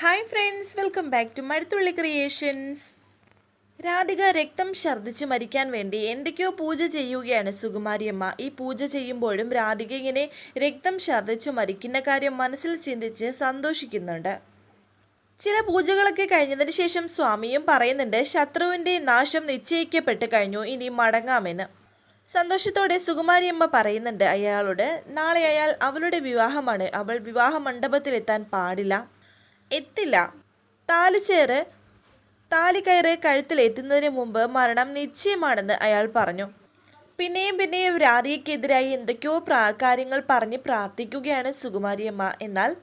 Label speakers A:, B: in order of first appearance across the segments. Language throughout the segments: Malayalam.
A: Hi friends welcome back to Mazhathulli creations Radhika രക്തം ഛർദ്ദിച്ച് മരിക്കാൻ വേണ്ടി എന്തൊക്കെയോ പൂജ ചെയ്യുകയാണ് സുകുമാരിയമ്മ ഈ പൂജ ചെയ്യുമ്പോഴും രാധിക ഇങ്ങനെ രക്തം ഛർദ്ദിച്ച് മരിക്കുന്ന കാര്യം മനസ്സിൽ ചിന്തിച്ച് സന്തോഷിക്കുന്നുണ്ട്. ചില പൂജകളൊക്കെ കഴിഞ്ഞതിന് ശേഷം സ്വാമിയും പറയുന്നുണ്ട് ശത്രുവിന്റെ നാശം നിശ്ചയിക്കപ്പെട്ട് കഴിഞ്ഞു ഇനി മടങ്ങാമെന്ന്. സന്തോഷത്തോടെ സുകുമാരിയമ്മ പറയുന്നുണ്ട് അയാളോട് നാളെ അയാൾ അവളുടെ വിവാഹമാണ് അവൾ വിവാഹ മണ്ഡപത്തിലെത്താൻ പാടില്ല. എത്തില്ല. താലിച്ചേറ് താലികയറ് കഴുത്തിൽ എത്തുന്നതിന് മുമ്പ് മരണം നിശ്ചയമാണെന്ന് അയാൾ പറഞ്ഞു. പിന്നെയും പിന്നെയും രാധികയ്ക്കെതിരായി എന്തൊക്കെയോ പ്രാ കാര്യങ്ങൾ പറഞ്ഞ് പ്രാർത്ഥിക്കുകയാണ് സുകുമാരിയമ്മ എന്നാൽ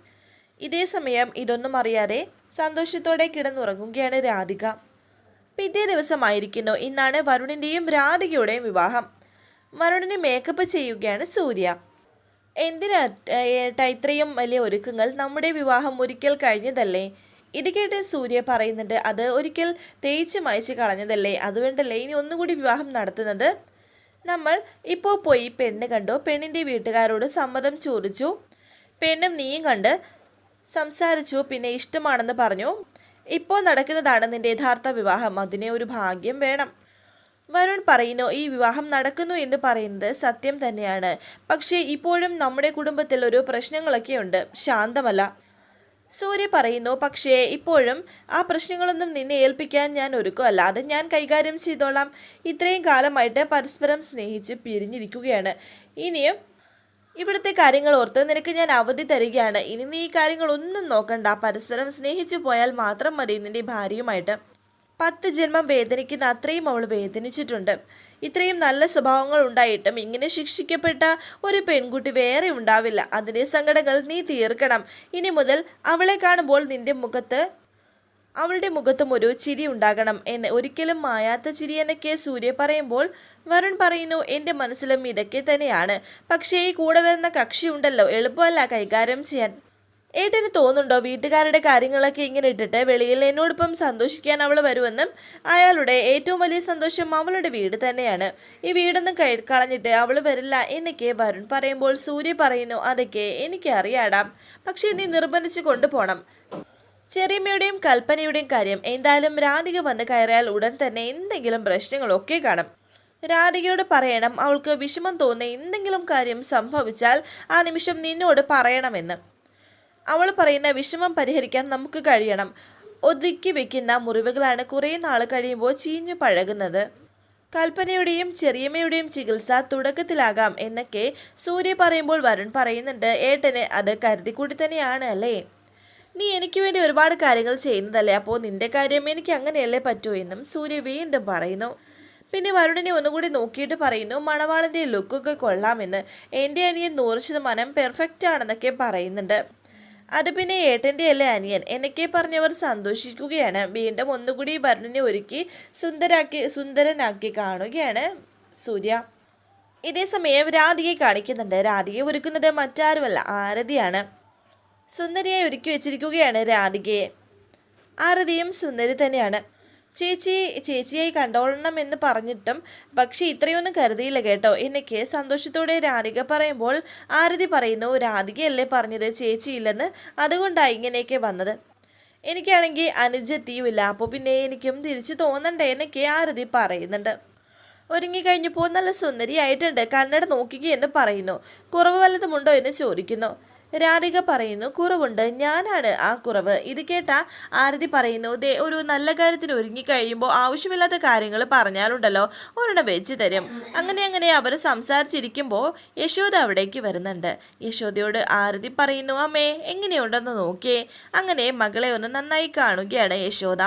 A: ഇതേ സമയം ഇതൊന്നും അറിയാതെ സന്തോഷത്തോടെ കിടന്നുറങ്ങുകയാണ് രാധിക. പിറ്റേ ദിവസമായിരിക്കുന്നു. ഇന്നാണ് വരുണിന്റെയും രാധികയുടെയും വിവാഹം. വരുണിന് മേക്കപ്പ് ചെയ്യുകയാണ് സൂര്യ. എന്തിനാ ഇത്രയും വലിയ ഒരുക്കങ്ങൾ? നമ്മുടെ വിവാഹം ഒരിക്കൽ കഴിഞ്ഞതല്ലേ? ഇത് സൂര്യ പറയുന്നുണ്ട് അത് ഒരിക്കൽ തേച്ച് മായ്ച്ച് കളഞ്ഞതല്ലേ? അതുകൊണ്ടല്ലേ ഇനി ഒന്നുകൂടി വിവാഹം നടത്തുന്നത്? നമ്മൾ ഇപ്പോൾ പോയി പെണ്ണ് കണ്ടു. പെണ്ണിന്റെ വീട്ടുകാരോട് സമ്മതം ചോദിച്ചു. പെണ്ണും നീയും കണ്ട് സംസാരിച്ചു. പിന്നെ ഇഷ്ടമാണെന്ന് പറഞ്ഞു. ഇപ്പോൾ നടക്കുന്നതാണ് നിന്റെ യഥാർത്ഥ വിവാഹം. അതിനെ ഒരു ഭാഗ്യം വേണം. വരുൺ പറയുന്നു ഈ വിവാഹം നടക്കുന്നു എന്ന് പറയുന്നത് സത്യം തന്നെയാണ്. പക്ഷേ ഇപ്പോഴും നമ്മുടെ കുടുംബത്തിൽ ഒരു പ്രശ്നങ്ങളൊക്കെ ഉണ്ട്. ശാന്തമല്ല. സൂര്യ പറയുന്നു പക്ഷേ ഇപ്പോഴും ആ പ്രശ്നങ്ങളൊന്നും നിന്നെ ഏൽപ്പിക്കാൻ ഞാൻ ഒരുക്കുമല്ല അത് ഞാൻ കൈകാര്യം ചെയ്തോളാം. ഇത്രയും കാലമായിട്ട് പരസ്പരം സ്നേഹിച്ച് പിരിഞ്ഞിരിക്കുകയാണ്. ഇനിയും ഇവിടുത്തെ കാര്യങ്ങൾ ഓർത്ത് നിനക്ക് ഞാൻ അവധി തരികയാണ്. ഇനി നീ ഈ കാര്യങ്ങളൊന്നും നോക്കണ്ട. പരസ്പരം സ്നേഹിച്ചു പോയാൽ മാത്രം മതി നിന്റെ ഭാര്യയുമായിട്ട്. പത്ത് ജന്മം വേദനിക്കുന്ന അത്രയും അവൾ വേദനിച്ചിട്ടുണ്ട്. ഇത്രയും നല്ല സ്വഭാവങ്ങൾ ഉണ്ടായിട്ടും ഇങ്ങനെ ശിക്ഷിക്കപ്പെട്ട ഒരു പെൺകുട്ടി വേറെ ഉണ്ടാവില്ല. അതിന്റെ സങ്കടങ്ങൾ നീ തീർക്കണം. ഇനി മുതൽ അവളെ കാണുമ്പോൾ നിന്റെ മുഖത്ത് അവളുടെ മുഖത്തും ഒരു ചിരി ഉണ്ടാകണം എന്ന് ഒരിക്കലും മായാത്ത ചിരി എന്നൊക്കെ സൂര്യ പറയുമ്പോൾ വരുൺ പറയുന്നു എന്റെ മനസ്സിലും ഇതൊക്കെ തന്നെയാണ്. പക്ഷേ ഈ കൂടെ വരുന്ന കക്ഷി ഉണ്ടല്ലോ എളുപ്പമല്ല കൈകാര്യം ചെയ്യാൻ. ഏട്ടന് തോന്നുന്നുണ്ടോ വീട്ടുകാരുടെ കാര്യങ്ങളൊക്കെ ഇങ്ങനെ ഇട്ടിട്ട് വെളിയിൽ എന്നോടൊപ്പം സന്തോഷിക്കാൻ അവൾ വരുമെന്നും അയാളുടെ ഏറ്റവും വലിയ സന്തോഷം അവളുടെ വീട് തന്നെയാണ്. ഈ വീടൊന്നും കൈ കളഞ്ഞിട്ട് അവൾ വരില്ല എന്നൊക്കെ വരുൺ പറയുമ്പോൾ സൂര്യ പറയുന്നു അതൊക്കെ എനിക്ക് അറിയാടാം. പക്ഷെ നീ നിർബന്ധിച്ചു കൊണ്ടുപോകണം ചെറിയമ്മയുടെയും കൽപ്പനയുടെയും കാര്യം എന്തായാലും രാധിക വന്ന് കയറിയാൽ ഉടൻ തന്നെ എന്തെങ്കിലും പ്രശ്നങ്ങളൊക്കെ കാണും. രാധികയോട് പറയണം അവൾക്ക് വിഷമം തോന്നുന്ന എന്തെങ്കിലും കാര്യം സംഭവിച്ചാൽ ആ നിമിഷം നിന്നോട് പറയണമെന്ന്. അവൾ പറയുന്ന വിഷമം പരിഹരിക്കാൻ നമുക്ക് കഴിയണം. ഒതുക്കി വെക്കുന്ന മുറിവുകളാണ് കുറേ നാൾ കഴിയുമ്പോൾ ചീഞ്ഞു പഴകുന്നത്. കൽപ്പനയുടെയും ചെറിയമ്മയുടെയും ചികിത്സ തുടക്കത്തിലാകാം എന്നൊക്കെ സൂര്യ പറയുമ്പോൾ വരുൺ പറയുന്നുണ്ട്. ഏട്ടന് അത് കരുതിക്കൂടി തന്നെയാണ് അല്ലേ? നീ എനിക്ക് വേണ്ടി ഒരുപാട് കാര്യങ്ങൾ ചെയ്യുന്നതല്ലേ? അപ്പോൾ നിന്റെ കാര്യം എനിക്ക് അങ്ങനെയല്ലേ പറ്റൂ എന്നും സൂര്യ വീണ്ടും പറയുന്നു. പിന്നെ വരുണിനെ ഒന്നുകൂടി നോക്കിയിട്ട് പറയുന്നു മണവാളിന്റെ ലുക്കൊക്കെ കൊള്ളാമെന്ന് എന്റെ അനിയൻ നൂറ് ശതമാനം പെർഫെക്റ്റ് ആണെന്നൊക്കെ പറയുന്നുണ്ട്. അത് പിന്നെ ഏട്ടന്റെ അല്ലേ അനിയൻ. എന്നൊക്കെ പറഞ്ഞവർ സന്തോഷിക്കുകയാണ്. വീണ്ടും ഒന്നുകൂടി വരുണിനെ ഒരുക്കി സുന്ദരാക്കി സുന്ദരനാക്കി കാണുകയാണ് സൂര്യ. ഇതേ സമയം രാധികയെ കാണിക്കുന്നുണ്ട്. രാധികയെ ഒരുക്കുന്നത് മറ്റാരുമല്ല ആരതിയാണ്. സുന്ദരിയായി ഒരുക്കി വെച്ചിരിക്കുകയാണ് രാധികയെ. ആരതിയും സുന്ദരി തന്നെയാണ്. ചേച്ചി ചേച്ചിയായി കണ്ടോളണം എന്ന് പറഞ്ഞിട്ടും പക്ഷെ ഇത്രയൊന്നും കരുതിയില്ല കേട്ടോ. എനിക്ക് സന്തോഷത്തോടെ രാധിക പറയുമ്പോൾ ആരതി പറയുന്നു രാധികയല്ലേ പറഞ്ഞത്? ചേച്ചിയില്ലെന്ന് അതുകൊണ്ടാണ് ഇങ്ങനെയൊക്കെ വന്നത്. എനിക്കാണെങ്കിൽ അനുജത്തിയുമില്ല അപ്പോൾ പിന്നെ എനിക്കും തിരിച്ചു തോന്നണ്ട എന്നൊക്കെ ആരതി പറയുന്നുണ്ട്. ഒരുങ്ങിക്കഴിഞ്ഞപ്പോൾ നല്ല സുന്ദരിയായിട്ടുണ്ട്. കണ്ണട നോക്കിക്കുക പറയുന്നു. കുറവ് വല്ലതുമുണ്ടോ? എന്ന് ചോദിക്കുന്നു. രാധിക പറയുന്നു കുറവുണ്ട്. ഞാനാണ് ആ കുറവ്. ഇത് കേട്ട ആരതി പറയുന്നു ദേ ഒരു നല്ല കാര്യത്തിന് ഒരുങ്ങിക്കഴിയുമ്പോൾ ആവശ്യമില്ലാത്ത കാര്യങ്ങൾ പറഞ്ഞാലുണ്ടല്ലോ ഒരെണ്ണം വെച്ച് തരും. അങ്ങനെ അങ്ങനെ അവർ സംസാരിച്ചിരിക്കുമ്പോൾ യശോദ അവിടേക്ക് വരുന്നുണ്ട്. യശോദയോട് ആരതി പറയുന്നു അമ്മേ എങ്ങനെയുണ്ടെന്ന് നോക്കിയേ. അങ്ങനെ മകളെ ഒന്ന് നന്നായി കാണുകയാണ് യശോദ.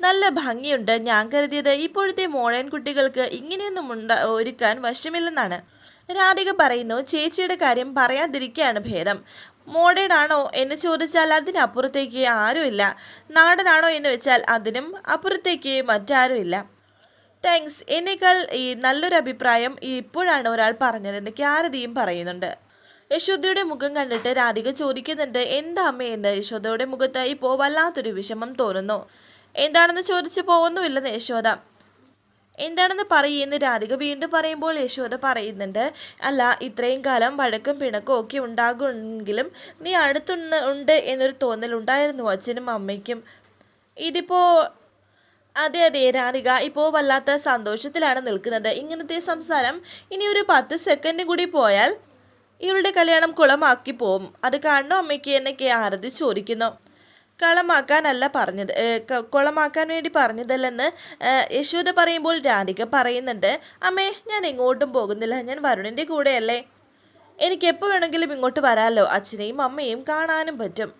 A: നല്ല ഭംഗിയുണ്ട്. ഞാൻ കരുതിയത് ഇപ്പോഴത്തെ മോഡേൺ കുട്ടികൾക്ക് ഇങ്ങനെയൊന്നും ഉണ്ട ഒരുക്കാൻ വശമില്ലെന്നാണ്. രാധിക പറയുന്നു ചേച്ചിയുടെ കാര്യം പറയാതിരിക്കുകയാണ് ഭേദം. മോഡേൺ ആണോ എന്ന് ചോദിച്ചാൽ അതിനപ്പുറത്തേക്ക് ആരുമില്ല. നാടനാണോ എന്ന് വെച്ചാൽ അതിനും അപ്പുറത്തേക്ക് മറ്റാരുമില്ല. താങ്ക്സ്. എന്നേക്കാൾ ഈ നല്ലൊരു അഭിപ്രായം ഇപ്പോഴാണ് ഒരാൾ പറഞ്ഞതെന്ന് ക്യാരതിയും പറയുന്നുണ്ട്. യശോദയുടെ മുഖം കണ്ടിട്ട് രാധിക ചോദിക്കുന്നുണ്ട് എന്താ അമ്മയെന്ന് യശോദയുടെ മുഖത്ത് ഇപ്പോൾ വല്ലാത്തൊരു വിഷമം തോന്നുന്നു. എന്താണെന്ന് ചോദിച്ചപ്പോൾ ഒന്നുമില്ലെന്ന് യശോദ. എന്താണെന്ന് പറയുമെന്ന് രാധിക വീണ്ടും പറയുമ്പോൾ യശോദ പറയുന്നുണ്ട് അല്ല ഇത്രയും കാലം വഴക്കും പിണക്കും ഒക്കെ ഉണ്ടാകുമെങ്കിലും നീ അടുത്തുണ്ട് ഉണ്ട് എന്നൊരു തോന്നൽ ഉണ്ടായിരുന്നു അച്ഛനും അമ്മയ്ക്കും. ഇതിപ്പോൾ അതെ അതെ രാധിക ഇപ്പോൾ വല്ലാത്ത സന്തോഷത്തിലാണ് നിൽക്കുന്നത്. ഇങ്ങനത്തെ സംസാരം ഇനി ഒരു പത്ത് സെക്കൻഡ് കൂടി പോയാൽ ഇവളുടെ കല്യാണം കുളമാക്കി പോവും. അത് കാണണോ? അമ്മയ്ക്ക് എന്നൊക്കെ ആരതി ചോദിക്കുന്നു. കളമാക്കാനല്ല പറഞ്ഞത്. കുളമാക്കാൻ വേണ്ടി പറഞ്ഞതല്ലെന്ന് യശോദ പറയുമ്പോൾ രാധിക പറയുന്നുണ്ട് അമ്മേ ഞാൻ എങ്ങോട്ടും പോകുന്നില്ല. ഞാൻ വരുണിന്റെ കൂടെയല്ലേ. എനിക്ക് എപ്പോൾ വേണമെങ്കിലും ഇങ്ങോട്ട് വരാമല്ലോ അച്ഛനെയും അമ്മയും കാണാനും പറ്റും.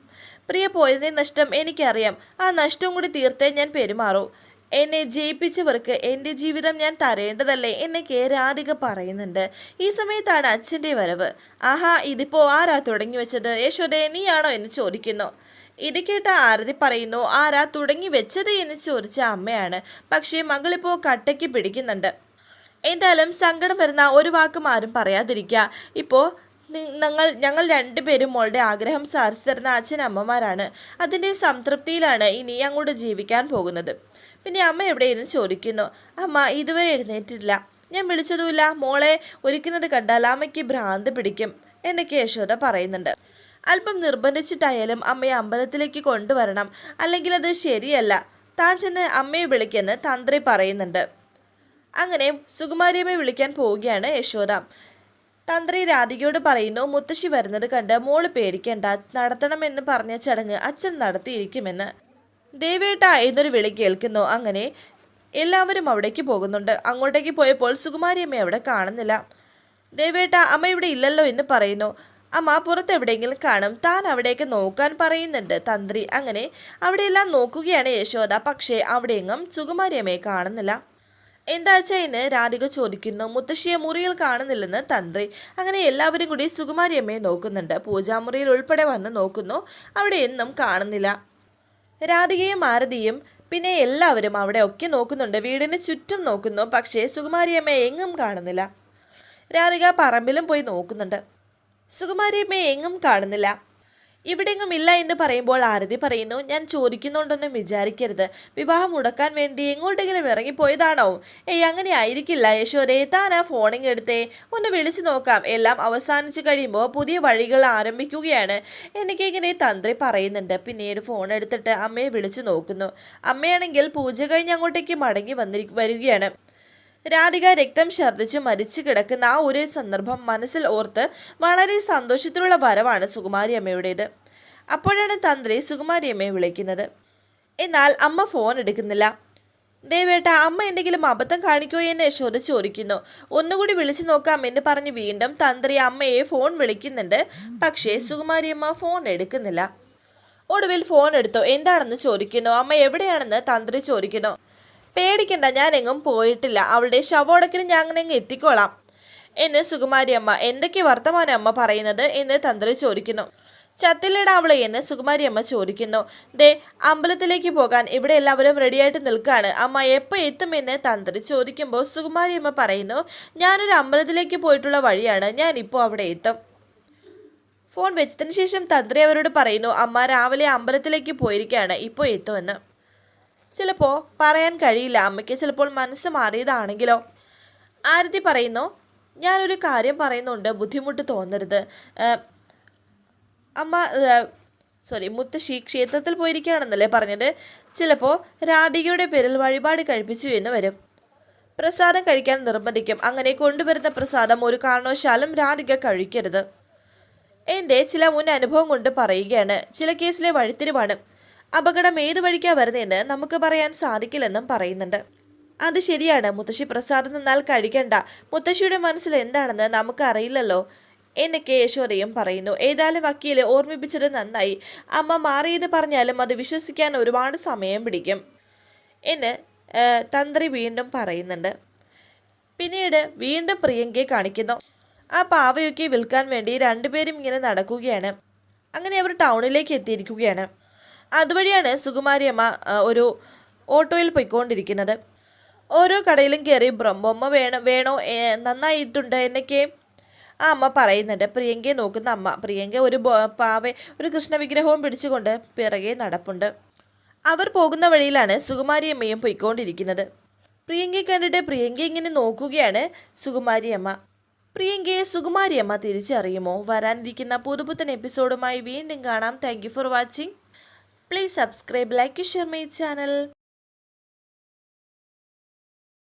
A: പ്രിയ പോയതിന്റെ നഷ്ടം എനിക്കറിയാം. ആ നഷ്ടം കൂടി തീർത്തേ ഞാൻ പെരുമാറൂ. എന്നെ ജയിപ്പിച്ചവർക്ക് എന്റെ ജീവിതം ഞാൻ തരേണ്ടതല്ലേ എന്നൊക്കെ രാധിക പറയുന്നുണ്ട്. ഈ സമയത്താണ് അച്ഛന്റെ വരവ്. ആഹാ ഇതിപ്പോൾ ആരാ തുടങ്ങി വെച്ചത്? യശോദേ നീയാണോ എന്ന് ചോദിക്കുന്നു. ഇത് കേട്ട ആരതി പറയുന്നു ആരാ തുടങ്ങി വെച്ചത്? എന്ന് ചോദിച്ച അമ്മയാണ്. പക്ഷേ മകളിപ്പോൾ കട്ടയ്ക്ക് പിടിക്കുന്നുണ്ട്. എന്തായാലും സങ്കടം വരുന്ന ഒരു വാക്കും ആരും പറയാതിരിക്കുക. ഇപ്പോൾ ഞങ്ങൾ ഞങ്ങൾ രണ്ടുപേരും മോളുടെ ആഗ്രഹം സാധിച്ചു തരുന്ന അച്ഛനമ്മമാരാണ് അതിന്റെ സംതൃപ്തിയിലാണ് ഇനി അങ്ങോട്ട് ജീവിക്കാൻ പോകുന്നത്. പിന്നെ അമ്മ എവിടെയെന്ന് ചോദിക്കുന്നു. അമ്മ ഇതുവരെ എഴുന്നേറ്റില്ല ഞാൻ വിളിച്ചതുമില്ല. മോളെ ഒരുക്കുന്നത് കണ്ടാൽ അമ്മയ്ക്ക് ഭ്രാന്ത് പിടിക്കും എന്നൊക്കെ യശോദ പറയുന്നുണ്ട്. അല്പം നിർബന്ധിച്ചിട്ടായാലും അമ്മയെ അമ്പലത്തിലേക്ക് കൊണ്ടുവരണം. അല്ലെങ്കിൽ അത് ശരിയല്ല. താൻ ചെന്ന് അമ്മയെ വിളിക്കെന്ന് തന്ത്രി പറയുന്നുണ്ട്. അങ്ങനെ സുകുമാരിയമ്മയെ വിളിക്കാൻ പോവുകയാണ് യശോദ. തന്ത്രി രാധികയോട് പറയുന്നു മുത്തശ്ശി വരുന്നത് കണ്ട് മോൾ പേടിക്കേണ്ട. നടത്തണമെന്ന് പറഞ്ഞ ചടങ്ങ് അച്ഛൻ നടത്തിയിരിക്കുമെന്ന്. ദേവേട്ട എന്നൊരു വിളി കേൾക്കുന്നു. അങ്ങനെ എല്ലാവരും അവിടേക്ക് പോകുന്നുണ്ട്. അങ്ങോട്ടേക്ക് പോയപ്പോൾ സുകുമാരിയമ്മയെ അവിടെ കാണുന്നില്ല. ദേവേട്ട അമ്മ ഇവിടെ ഇല്ലല്ലോ എന്ന് പറയുന്നു. അമ്മ പുറത്ത് എവിടെയെങ്കിലും കാണും. താൻ അവിടേക്ക് നോക്കാൻ പറയുന്നുണ്ട്. തന്ത്രി അങ്ങനെ അവിടെയെല്ലാം നോക്കുകയാണ് യശോദ. പക്ഷേ അവിടെയെങ്ങും സുകുമാരിയമ്മയെ കാണുന്നില്ല. എന്താ വെച്ചാൽ ഇന്ന്? രാധിക ചോദിക്കുന്നു. മുത്തശ്ശിയെ മുറിയിൽ കാണുന്നില്ലെന്ന് തന്ത്രി. അങ്ങനെ എല്ലാവരും കൂടി സുകുമാരിയമ്മയെ നോക്കുന്നുണ്ട്. പൂജാമുറിയിൽ ഉൾപ്പെടെ വന്ന് നോക്കുന്നു. അവിടെ എന്നും കാണുന്നില്ല. രാധികയും ആരതിയും പിന്നെ എല്ലാവരും അവിടെ ഒക്കെ നോക്കുന്നുണ്ട്. വീടിന് ചുറ്റും നോക്കുന്നു. പക്ഷേ സുകുമാരിയമ്മയെ എങ്ങും കാണുന്നില്ല. രാധിക പറമ്പിലും പോയി നോക്കുന്നുണ്ട്. സുകുമാരിയമ്മയെ എങ്ങും കാണുന്നില്ല. ഇവിടെങ്ങും ഇല്ല എന്ന് പറയുമ്പോൾ ആരതി പറയുന്നു ഞാൻ ചോദിക്കുന്നുണ്ടെന്നും വിചാരിക്കരുത്. വിവാഹം മുടക്കാൻ വേണ്ടി എങ്ങോട്ടെങ്കിലും ഇറങ്ങിപ്പോയതാണോ? ഏയ് അങ്ങനെ ആയിരിക്കില്ല. യശോദേ താൻ ആ ഫോണിങ് എടുത്തേ. ഒന്ന് വിളിച്ചു നോക്കാം. എല്ലാം അവസാനിച്ചു കഴിയുമ്പോൾ പുതിയ വഴികൾ ആരംഭിക്കുകയാണ്. എനിക്കിങ്ങനെ തന്ത്രി പറയുന്നുണ്ട്. പിന്നീട് ഫോൺ എടുത്തിട്ട് അമ്മയെ വിളിച്ചു നോക്കുന്നു. അമ്മയാണെങ്കിൽ പൂജ കഴിഞ്ഞ് അങ്ങോട്ടേക്ക് മടങ്ങി വന്നിരി വരികയാണ്. രാധിക രക്തം ഛർദ്ദിച്ച് മരിച്ചു കിടക്കുന്ന ആ ഒരു സന്ദർഭം മനസ്സിൽ ഓർത്ത് വളരെ സന്തോഷത്തിലുള്ള വരവാണ് സുകുമാരി അമ്മയുടേത്. അപ്പോഴാണ് തന്ത്രി സുകുമാരി അമ്മയെ വിളിക്കുന്നത്. എന്നാൽ അമ്മ ഫോൺ എടുക്കുന്നില്ല. ദേവേട്ട അമ്മ എന്തെങ്കിലും അബദ്ധം കാണിക്കോ എന്ന് യശോദ ചോദിക്കുന്നു. ഒന്നുകൂടി വിളിച്ചു നോക്കാം എന്ന് പറഞ്ഞ് വീണ്ടും തന്ത്രി അമ്മയെ ഫോൺ വിളിക്കുന്നുണ്ട്. പക്ഷേ സുകുമാരി അമ്മ ഫോൺ എടുക്കുന്നില്ല. ഒടുവിൽ ഫോൺ എടുത്തോ? എന്താണെന്ന് ചോദിക്കുന്നു. അമ്മ എവിടെയാണെന്ന് തന്ത്രി ചോദിക്കുന്നു. പേടിക്കണ്ട ഞാൻ എങ്ങും പോയിട്ടില്ല. അവളുടെ ശവോടക്കിന് ഞാൻ അങ്ങ് എത്തിക്കോളാം. എന്ന് സുകുമാരി അമ്മ എന്തൊക്കെ വർത്തമാന അമ്മ പറയുന്നത് എന്ന് തന്ത്രി ചോദിക്കുന്നു. ചത്തില്ലേട അവളെ എന്ന് സുകുമാരി അമ്മ ചോദിക്കുന്നു. ദേ അമ്പലത്തിലേക്ക് പോകാൻ ഇവിടെ എല്ലാവരും റെഡിയായിട്ട് നിൽക്കുകയാണ് അമ്മ എപ്പോൾ എത്തുമെന്ന് തന്ത്രി ചോദിക്കുമ്പോൾ സുകുമാരി അമ്മ പറയുന്നു ഞാനൊരു അമ്പലത്തിലേക്ക് പോയിട്ടുള്ള വഴിയാണ്. ഞാൻ ഇപ്പോൾ അവിടെ എത്തും. ഫോൺ വെച്ചതിന് ശേഷം തന്ത്രി അവരോട് പറയുന്നു അമ്മ രാവിലെ അമ്പലത്തിലേക്ക് പോയിരിക്കുകയാണ്. ഇപ്പോൾ എത്തുമെന്ന്. ചിലപ്പോൾ പറയാൻ കഴിയില്ല. അമ്മയ്ക്ക് ചിലപ്പോൾ മനസ്സ് മാറിയതാണെങ്കിലോ? ആരതി പറയുന്നു ഞാനൊരു കാര്യം പറയുന്നുണ്ട്. ബുദ്ധിമുട്ട് തോന്നരുത്. അമ്മ സോറി മുത്തശ്ശി ക്ഷേത്രത്തിൽ പോയിരിക്കുകയാണെന്നല്ലേ പറഞ്ഞത്? ചിലപ്പോൾ രാധികയുടെ പേരിൽ വഴിപാട് കഴിപ്പിച്ചു എന്ന് വരും. പ്രസാദം കഴിക്കാൻ നിർബന്ധിക്കും. അങ്ങനെ കൊണ്ടുവരുന്ന പ്രസാദം ഒരു കാരണവശാലും രാധിക കഴിക്കരുത്. എന്റെ ചില മുൻ അനുഭവം കൊണ്ട് പറയുകയാണ്. ചില കേസിലെ വഴിത്തിരിവാണ്. അപകടം ഏതു വഴിക്കാ വരുന്നതെന്ന് നമുക്ക് പറയാൻ സാധിക്കില്ലെന്നും പറയുന്നുണ്ട്. അത് ശരിയാണ്. മുത്തശ്ശി പ്രസാദം നിന്നാൽ കഴിക്കണ്ട. മുത്തശ്ശിയുടെ മനസ്സിൽ എന്താണെന്ന് നമുക്ക് അറിയില്ലല്ലോ എന്നൊക്കെ യശോദയും പറയുന്നു. ഏതായാലും വക്കീൽ ഓർമ്മിപ്പിച്ചത് നന്നായി. അമ്മ മാറിയത് പറഞ്ഞാലും അത് വിശ്വസിക്കാൻ ഒരുപാട് സമയം പിടിക്കും എന്ന് തന്ത്രി വീണ്ടും പറയുന്നുണ്ട്. പിന്നീട് വീണ്ടും പ്രിയങ്കയെ കാണിക്കുന്നു. ആ പാവയൊക്കെ വിൽക്കാൻ വേണ്ടി രണ്ടുപേരും ഇങ്ങനെ നടക്കുകയാണ്. അങ്ങനെ അവർ ടൗണിലേക്ക് എത്തിയിരിക്കുകയാണ്. അതുവഴിയാണ് സുകുമാരിയമ്മ ഒരു ഓട്ടോയിൽ പോയിക്കൊണ്ടിരിക്കുന്നത്. ഓരോ കടയിലും കയറി ബ്രഹ്മമ്മ വേണം വേണോ? നന്നായിട്ടുണ്ട് എന്നൊക്കെ ആ അമ്മ പറയുന്നുണ്ട്. പ്രിയങ്കയെ നോക്കുന്ന അമ്മ പ്രിയങ്ക ഒരു പാവ ഒരു കൃഷ്ണ വിഗ്രഹവും പിടിച്ചുകൊണ്ട് പിറകെ നടപ്പുണ്ട്. അവർ പോകുന്ന വഴിയിലാണ് സുകുമാരിയമ്മയും പോയിക്കൊണ്ടിരിക്കുന്നത്. പ്രിയങ്കയെ കണ്ടിട്ട് പ്രിയങ്ക ഇങ്ങനെ നോക്കുകയാണ് സുകുമാരി അമ്മ. പ്രിയങ്കയെ സുകുമാരി അമ്മ തിരിച്ചറിയുമോ? വരാനിരിക്കുന്ന പുതുപുത്തൻ എപ്പിസോഡുമായി വീണ്ടും കാണാം. Thank for watching please subscribe, like, share my channel.